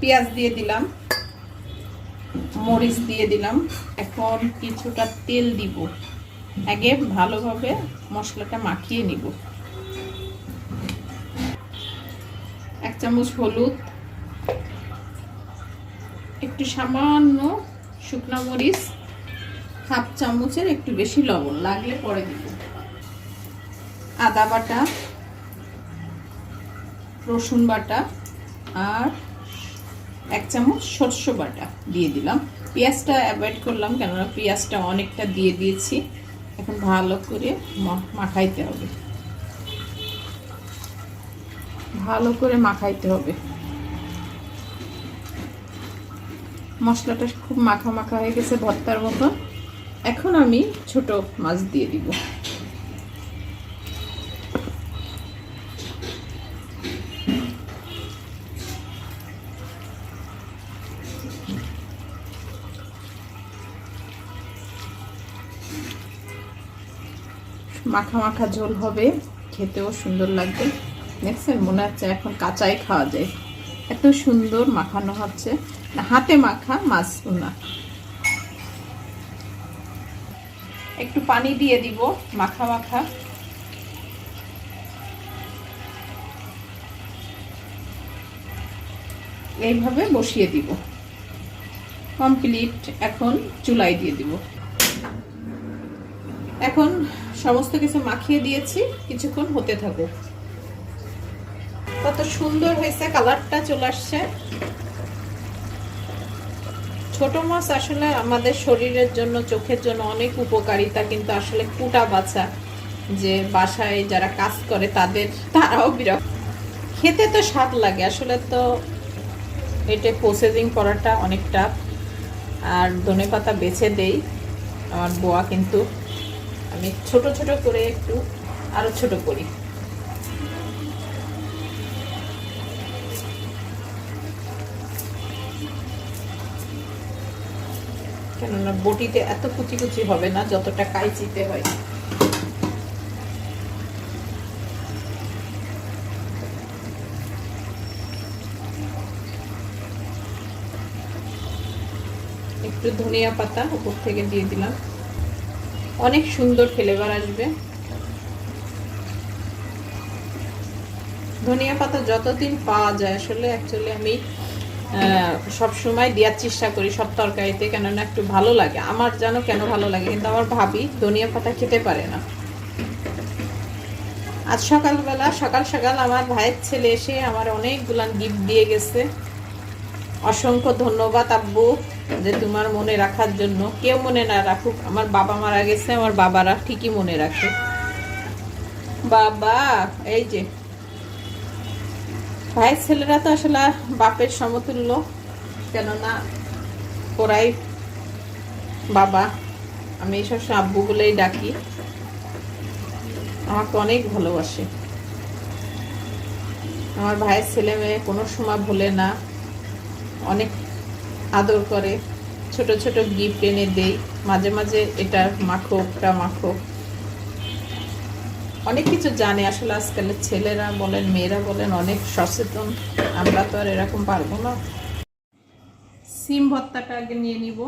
পেঁয়াজ দিয়ে দিলাম, মরিচ দিয়ে দিলাম। এখন কিছুটা তেল দিব। আগে ভালোভাবে মশলাটা মাখিয়ে নিব। এক চামচ হলুদ, একটু সামান্য শুকনো মরিচ, হাফ চামচের একটু বেশি লবণ লাগলে পরে দিব। আদা বাটা, রসুন বাটা আর এক চামচ সরষ বাটা দিয়ে দিলাম। পেঁয়াজটা অ্যাভয়েড করলাম কেননা পেঁয়াজটা অনেকটা দিয়ে দিয়েছি। এখন ভালো করে মাখাইতে হবে। ভালো করে মাখাইতে হবে। মশলাটা খুব মাখা মাখা হয়ে গেছে ভর্তার মতো এখন আমি ছোট মাছ দিয়ে দিব। মাখা মাখা ঝোল হবে, খেতেও সুন্দর লাগবে। দেখছেন, মনে হচ্ছে এখন কাঁচাই খাওয়া যায়। এত সুন্দর মাখানো হচ্ছে। হাতে মাখা মাছ না একটু পানি দিয়ে দিব, মাখা মাখা। এইভাবে বসিয়ে দিব। কমপ্লিট এখন চুলাই দিয়ে দিব। এখন সমস্ত কিছু মাখিয়ে দিয়েছি, কিছুক্ষণ হতে থাকুক কত সুন্দর হয়েছে কালারটা চলে আসছে। ছোট মাছ আসলে আমাদের শরীরের জন্য, চোখের জন্য অনেক উপকারিতা, কিন্তু আসলে কুটা বাছা যে বাসায় যারা কাজ করে তাদের, তারাও বিরক্ত। খেতে তো স্বাদ লাগে, আসলে তো এটা প্রসেসিং করাটা অনেকটা। আর ধনে পাতা বেছে দেই, আমার বোয়া কিন্তু আমি ছোট ছোট করে একটু আরও ছোট করি। কেননা বটিতে এত কুচি কুচি হবে না, যতটা কাইচিতে হয়। একটু ধনিয়া পাতা উপর থেকে দিয়ে দিলাম। অনেক সুন্দর ফ্লেভার আসবে। ধনিয়া পাতা যতদিন পাওয়া যায়, আসলে অ্যাকচুয়ালি আমি সব সময় দেওয়ার চেষ্টা করি সব তরকারিতে, কেননা একটু ভালো লাগে। আমার যেন কেন ভালো লাগে? কিন্তু আমার ভাবি ধনিয়া পাতা খেতে পারে না। আজ সকালবেলা, সকাল সকাল আমার ভাইয়ের ছেলে এসে আমার অনেকগুলান গিফট দিয়ে গেছে। অসংখ্য ধন্যবাদ আব্বু যে তোমার মনে রাখার জন্য। কেউ মনে না রাখুক, আমার বাবা মারা গেছে, আমার বাবারা ঠিকই মনে রাখে। বাবা, এই যে। ভাইয়ের ছেলেরা তো আসলে বাপের সমতুল্য, কেননা ওরাই বাবা। আমি এইসব আব্বুগুলোই ডাকি। আমাকে অনেক ভালোবাসে। আমার ভাইয়ের ছেলে মেয়ে কোনো সময় ভুলে না। অনেক আদর করে, ছোট ছোট গিফট এনে দেই। মাঝে মাঝে এটা মাখো, ওটা মাখো। অনেক কিছু জানে। আসলে আজকালের ছেলেরা বলেন, মেয়েরা বলেন, অনেক সচেতন। আমরা তো আর এরকম পারব না। সিম ভর্তাটা আগে নিয়ে নিব।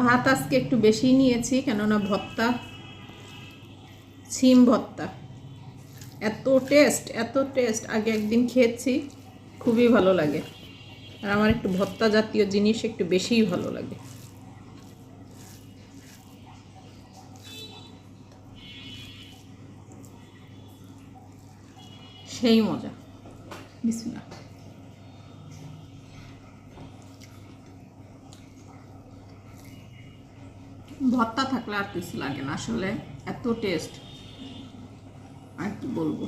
ভাত আজকে একটু বেশি নিয়েছি, কেননা ভর্তা সিম ভর্তা এত টেস্ট এত টেস্ট আগে একদিন খেয়েছি। খুবই ভালো লাগে। আর আমার একটু ভত্তা জাতীয় জিনিস একটু বেশিই ভালো লাগে। সেই মজা। বিসমিল্লাহ। ভর্তা থাকলে আর কিছু লাগে না আসলে। এত টেস্ট আর কি বলব?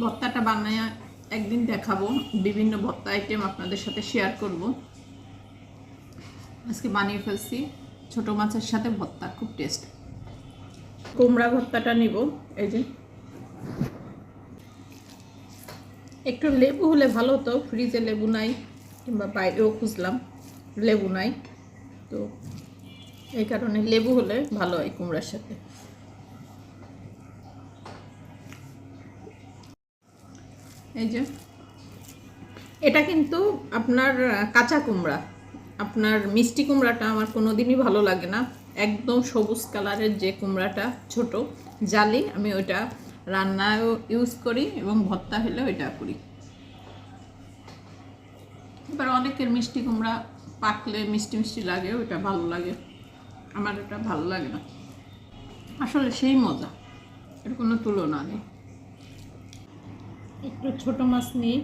ভর্তাটা বানায় একদিন দেখাবো, বিভিন্ন ভর্তা আইটেম আপনাদের সাথে শেয়ার করব। আজকে বানিয়ে ফেলছি ছোট মাছের সাথে ভর্তা, খুব টেস্ট কুমড়া ভর্তাটা নিব, এই যে। একটু লেবু হলে ভালো হতো ফ্রিজে লেবু নাই, কিংবা বাইরেও খুঁজলাম, লেবু নাই। তো এই কারণে লেবু হলে ভালো হয় কুমড়ার সাথে। এই যে। এটা কিন্তু আপনার কাঁচা কুমড়া। আপনার মিষ্টি কুমড়াটা আমার কোনোদিনই ভালো লাগে না। একদম সবুজ কালারের যে কুমড়াটা ছোট, জালি, আমি ওইটা রান্নায়ও ইউজ করি এবং ভর্তা হলে ওইটা করি। এবার অনেকের মিষ্টি কুমড়া পাকলে মিষ্টি মিষ্টি লাগে, ওইটা ভালো লাগে। আমার এটা ভালো লাগে না। আসলে সেই মজা, এর কোনো তুলনা নেই। একটু ছোট মাছ নিই।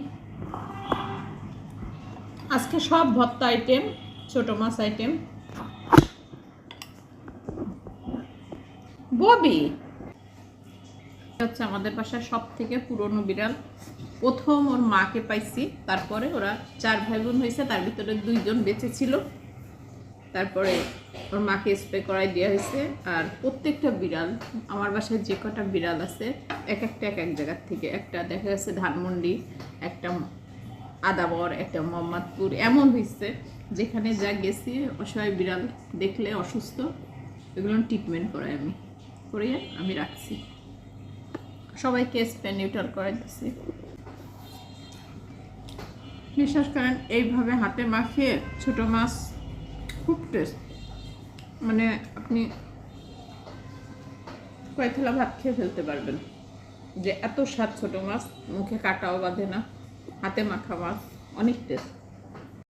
আজকে সব ভর্তা আইটেম ছোট মাছ আইটেম ববি। হচ্ছে আমাদের বাসার সব থেকে পুরনো বিড়াল। প্রথম ওর মাকে পাইছি, তারপরে ওরা চার ভাই বোন হয়েছে, তার ভিতরে দুইজন বেঁচে ছিল। তারপরে ওর মাকে স্প্রে করাই দেওয়া হয়েছে। আর প্রত্যেকটা বিড়াল, আমার বাসায় যে কটা বিড়াল আছে, এক একটা এক এক জায়গার থেকে। একটা দেখা যাচ্ছে ধানমন্ডি, একটা আদাবর একটা মোহাম্মদপুর, এমন হয়েছে। যেখানে যা গেছি, অসহায় বিড়াল দেখলে অসুস্থ, এগুলো ট্রিটমেন্ট করাই আমি। করিয়ে আমি রাখছি। সবাইকে স্প্রে নিউট্রাল করে দিচ্ছি বিশ্বাস করেন এইভাবে হাতে মাখিয়ে ছোট মাছ খুব টেস্ট মানে আপনি কয়েক থালা ভাত খেয়ে ফেলতে পারবেন। যে এত স্বাদ ছোটো মাছ, মুখে কাটাও বাঁধে না, হাতে মাখা মাছ, অনেক টেস্ট